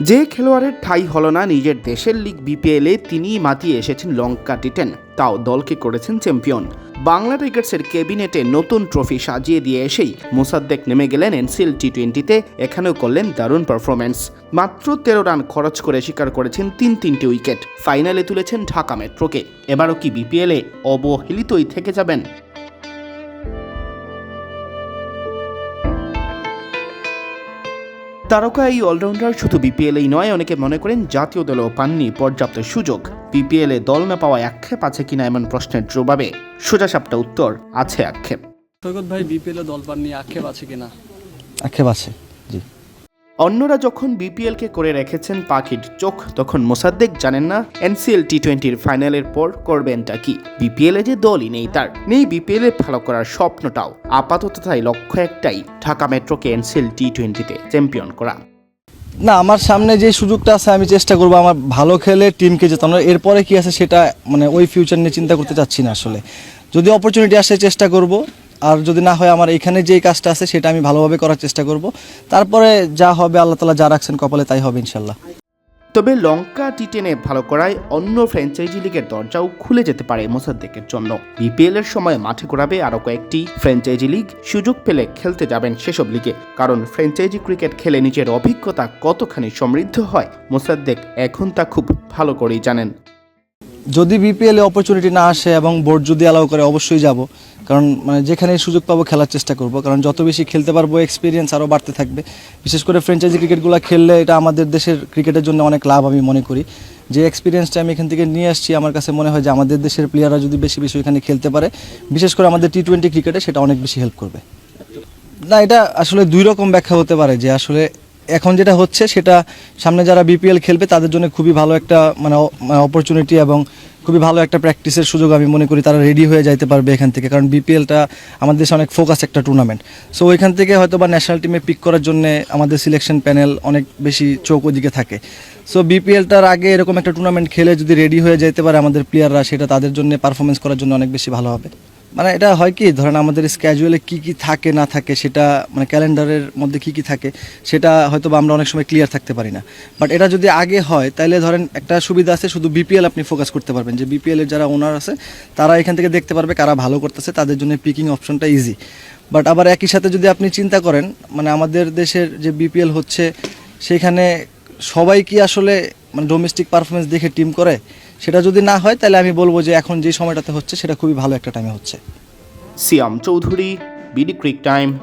যে খেলোয়াড়ের ঠাই হলো না নিজের দেশের লিগ বিপিএলে তিনিই মাতিয়ে এসেছেন লঙ্কা টিটেন। তাও দলকে করেছেন চ্যাম্পিয়ন। বাংলা টাইগার্সের ক্যাবিনেটে নতুন ট্রফি সাজিয়ে দিয়ে এসেই মোসাদ্দেক নেমে গেলেন এনসিএল টি টোয়েন্টিতে এখানেও করলেন দারুণ পারফরমেন্স মাত্র তেরো রান খরচ করে শিকার করেছেন তিন তিনটি উইকেট। ফাইনালে তুলেছেন ঢাকা মেট্রোকে। এবারও কি বিপিএলে অবহেলিতই থেকে যাবেন? তারকা এই অলরাউন্ডার শুধু বিপিএলেই নয় অনেকে মনে করেন জাতীয় দলেও পাননি পর্যাপ্ত সুযোগ। বিপিএলে দল না পাওয়া আক্ষেপ আছে কিনা এমন প্রশ্নের জবাবে সোজাসাপটা উত্তর আছে আক্ষেপ। সৈকত ভাই বিপিএল দল পাননি আক্ষেপ আছে কিনা? আক্ষেপ আছে জি। অন্যরা যখন বিপিএলকে করে রেখেছেন পাখির চোখ, তখন মোসাদ্দেক জানেন না এনসিএল টি টোয়েন্টির ফাইনালের পর করবেনটা কি। বিপিএলে যে দলই নেই তার, নেই বিপিএলে ভালো করার স্বপ্নটাও। আপাতত তাই লক্ষ্য একটাই, ঢাকা মেট্রোকে এনসিএল টি টোয়েন্টিতে চ্যাম্পিয়ন করা। না, আমার সামনে যে সুযোগটা আছে, আমি চেষ্টা করব আমার ভালো খেলে টিমকে জেতানোর। এরপরে কি আছে সেটা মানে ওই ফিউচার নিয়ে চিন্তা করতে চাচ্ছি না আসলে। যদি অপরচুনিটি আসে, চেষ্টা করব। আর যদি না হয় আমার এখানে যেই কাজটা আছে সেটা আমি ভালোভাবে করার চেষ্টা করব। তারপরে যা হবে আল্লাহ তালা যা রাখছেন কপালে তাই হবে ইনশাল্লাহ। তবে লঙ্কা টি টেনে ভালো করায় অন্য ফ্র্যাঞ্চাইজি লিগের দরজাও খুলে যেতে পারে মোসাদ্দেকের জন্য। বিপিএল এর সময় মাঠে গড়াবে আরও কয়েকটি ফ্র্যাঞ্চাইজি লিগ। সুযোগ পেলে খেলতে যাবেন সেসব লিগে। কারণ ফ্র্যাঞ্চাইজি ক্রিকেট খেলে নিজের অভিজ্ঞতা কতখানি সমৃদ্ধ হয়, মোসাদ্দেক এখন তা খুব ভালো করেই জানেন। যদি বিপিএলে অপরচুনিটি না আসে এবং বোর্ড যদি অ্যালাউ করে, অবশ্যই যাব। কারণ মানে যেখানে সুযোগ পাবো খেলার চেষ্টা করব। কারণ, যত বেশি খেলতে পারব এক্সপিরিয়েন্স আরও বাড়তে থাকবে। বিশেষ করে ফ্র্যাঞ্চাইজি ক্রিকেটগুলো খেললে এটা আমাদের দেশের ক্রিকেটের জন্য অনেক লাভ, আমি মনে করি। যে এক্সপিরিয়েন্সটা আমি এখান থেকে নিয়ে আসছি, আমার কাছে মনে হয় যে আমাদের দেশের প্লেয়াররা যদি বেশি বেশি এখানে খেলতে পারে, বিশেষ করে আমাদের টি টোয়েন্টি ক্রিকেটে সেটা অনেক বেশি হেল্প করবে। না, এটা আসলে দুই রকম ব্যাখ্যা হতে পারে যে আসলে এখন যেটা হচ্ছে, সেটা সামনে যারা বিপিএল খেলবে, তাদের জন্য খুবই ভালো একটা মানে অপরচুনিটি এবং খুবই ভালো একটা প্র্যাকটিসের সুযোগ আমি মনে করি তারা রেডি হয়ে যাইতে পারবে এখান থেকে। কারণ বিপিএলটা আমাদের দেশে অনেক ফোকাস একটা টুর্নামেন্ট সো ওইখান থেকে হয়তো বা ন্যাশনাল টিমে পিক করার জন্য আমাদের সিলেকশন প্যানেল অনেক বেশি চোখ ওদিকে থাকে। সো বিপিএলটার আগে এরকম একটা টুর্নামেন্ট খেলে যদি রেডি হয়ে যেতে পারে আমাদের প্লেয়াররা সেটা তাদের জন্য পারফরমেন্স করার জন্য অনেক বেশি ভালো হবে। মানে এটা হয় কি, ধরেন আমাদের স্ক্যাজুয়ালে কি কি থাকে, না থাকে, সেটা মানে ক্যালেন্ডারের মধ্যে কি কি থাকে, সেটা হয়তো বা আমরা অনেক সময় ক্লিয়ার থাকতে পারি না। বাট এটা যদি আগে হয় তাহলে ধরেন একটা সুবিধা আছে, শুধু বিপিএল আপনি ফোকাস করতে পারবেন। যে বিপিএল এর যারা ওনার আছে, তারা এখান থেকে দেখতে পারবে কারা ভালো করতেছে, তাদের জন্য পিকিং অপশনটা ইজি বাট আবার একই সাথে যদি আপনি চিন্তা করেন মানে আমাদের দেশের যে বিপিএল হচ্ছে, সেখানে সবাই কি আসলে মানে ডোমেস্টিক পারফরমেন্স দেখে টিম করে? সেটা যদি না হয়, তাহলে আমি বলব যে এখন যে সময়টাতে হচ্ছে, সেটা খুবই ভালো একটা টাইমে হচ্ছে। Siam Chowdhury, BD cric time.